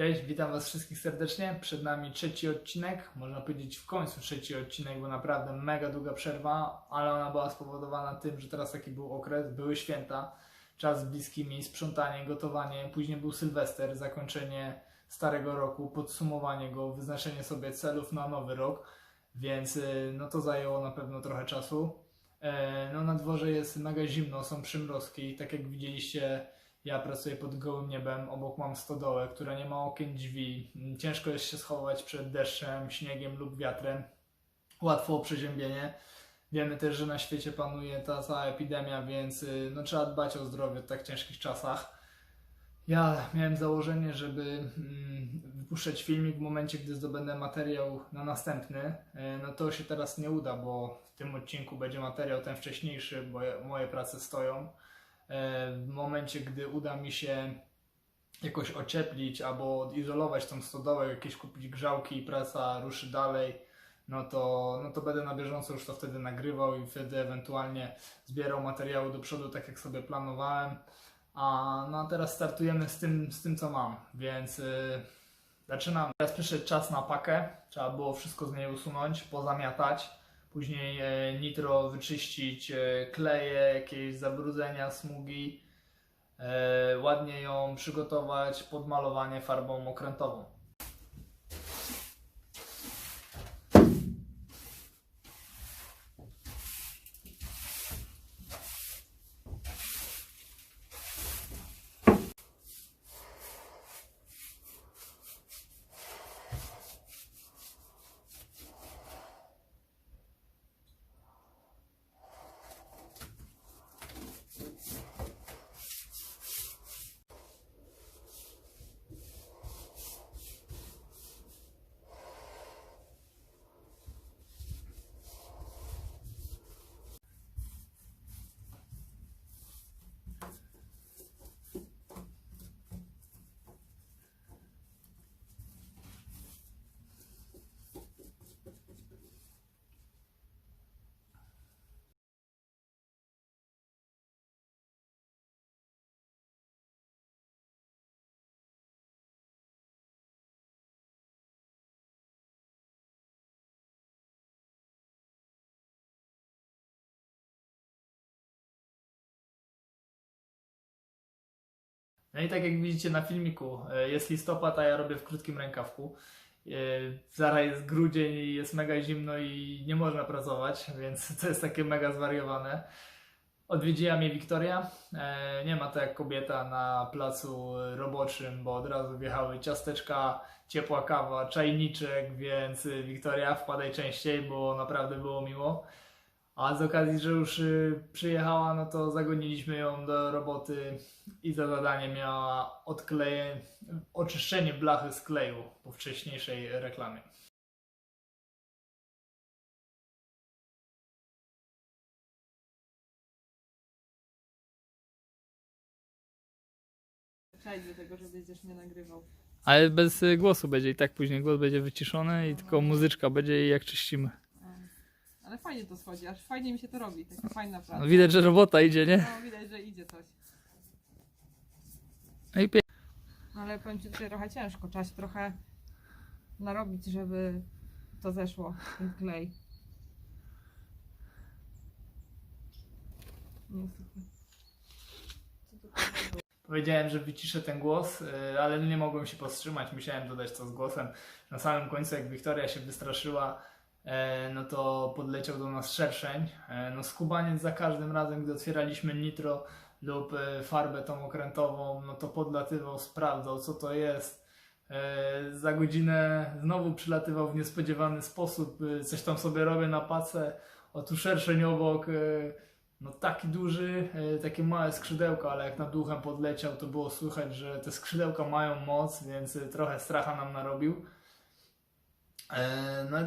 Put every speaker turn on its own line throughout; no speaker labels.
Cześć, witam Was wszystkich serdecznie. Przed nami trzeci odcinek, można powiedzieć w końcu trzeci odcinek, bo naprawdę mega długa przerwa, ale ona była spowodowana tym, że teraz taki był okres, były święta, czas z bliskimi, sprzątanie, gotowanie, później był Sylwester, zakończenie starego roku, podsumowanie go, wyznaczenie sobie celów na nowy rok, więc y, no to zajęło na pewno trochę czasu. E, No na dworze jest mega zimno, są przymrozki, tak jak widzieliście ja pracuję pod gołym niebem, obok mam stodołę, która nie ma okien, drzwi. Ciężko jest się schować przed deszczem, śniegiem lub wiatrem. Łatwo o przeziębienie. Wiemy też, że na świecie panuje ta cała epidemia, więc y, no, trzeba dbać o zdrowie w tak ciężkich czasach. Ja miałem założenie, żeby mm, wypuszczać filmik w momencie, gdy zdobędę materiał na następny. Y, No to się teraz nie uda, bo w tym odcinku będzie materiał ten wcześniejszy, bo moje prace stoją w momencie, gdy uda mi się jakoś ocieplić albo odizolować tą stodołę, jakieś kupić grzałki i praca ruszy dalej, no to, no to będę na bieżąco już to wtedy nagrywał i wtedy ewentualnie zbierał materiały do przodu, tak jak sobie planowałem. A no a teraz startujemy z tym, z tym co mam, więc yy, zaczynam. Teraz przyszedł czas na pakę, trzeba było wszystko z niej usunąć, pozamiatać. Później e, nitro wyczyścić, e, kleje, jakieś zabrudzenia, smugi. E, ładnie ją przygotować pod malowanie farbą okrętową. No i tak jak widzicie na filmiku, e, jest listopad, a ja robię w krótkim rękawku. E, Zaraz jest grudzień i jest mega zimno i nie można pracować, więc to jest takie mega zwariowane. Odwiedziła mnie Wiktoria. E, Nie ma to jak kobieta na placu roboczym, bo od razu wjechały ciasteczka, ciepła kawa, czajniczek, więc Wiktoria wpadaj częściej, bo naprawdę było miło. A z okazji, że już y, przyjechała, no to zagoniliśmy ją do roboty i za zadanie miała odkleje, oczyszczenie blachy z kleju po wcześniejszej reklamie.
Czaj do tego, że będziesz mnie nagrywał.
Ale bez y, głosu będzie i tak później głos będzie wyciszony i tylko muzyczka będzie i jak czyścimy.
Fajnie to schodzi, aż fajnie mi się to robi. Taka fajna praca.
No, widać, że robota idzie, nie?
No, widać, że idzie coś.
No i pie...
Ale powiem Ci, że trochę ciężko. Trzeba się trochę narobić, żeby to zeszło, ten klej. No?
Powiedziałem, że wyciszę ten głos, y, ale nie mogłem się powstrzymać. Musiałem dodać to z głosem. Na samym końcu, jak Wiktoria się wystraszyła, no to podleciał do nas szerszeń. E, No skubaniec za każdym razem, gdy otwieraliśmy nitro lub e, farbę tą okrętową, no to podlatywał, sprawdzał co to jest. E, Za godzinę znowu przylatywał w niespodziewany sposób. e, Coś tam sobie robię na pacę. O tu szerszeń obok. e, no taki duży, e, takie małe skrzydełka, ale jak nad duchem podleciał, to było słychać, że te skrzydełka mają moc, więc e, trochę stracha nam narobił. E, No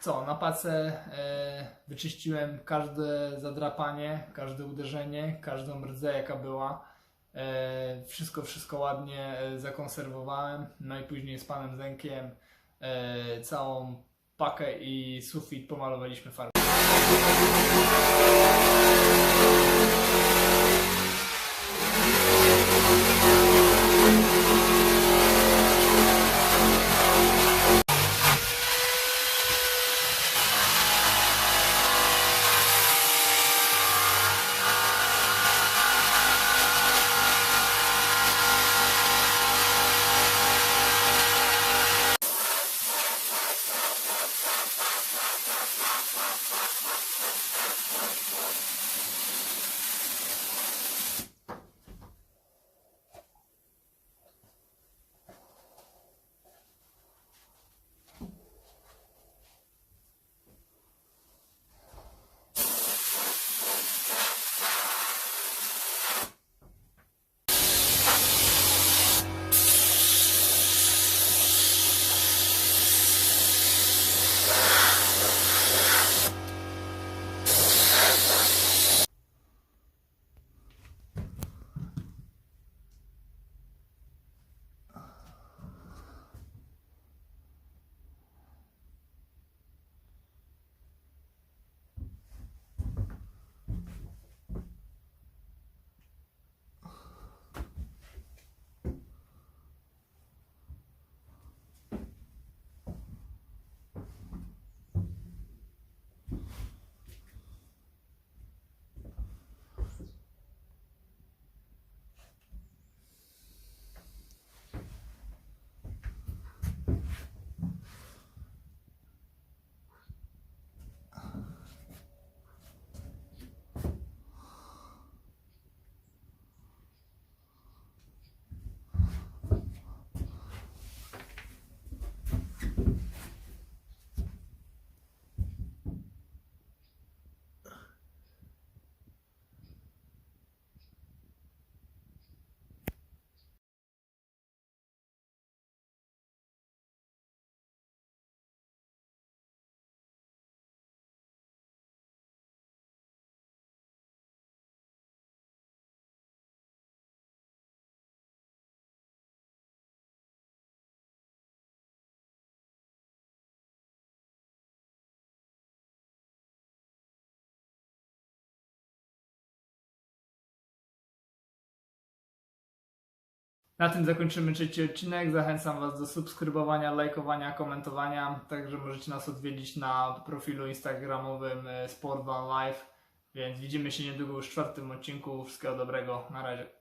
co, na pacę e, wyczyściłem każde zadrapanie, każde uderzenie, każdą rdzę jaka była. E, Wszystko, wszystko ładnie e, zakonserwowałem. No i później z panem Zenkiem e, całą pakę i sufit pomalowaliśmy farbą. Na tym zakończymy trzeci odcinek. Zachęcam Was do subskrybowania, lajkowania, komentowania. Także możecie nas odwiedzić na profilu instagramowym e, Sport One Life. Więc widzimy się niedługo już w czwartym odcinku. Wszystkiego dobrego. Na razie.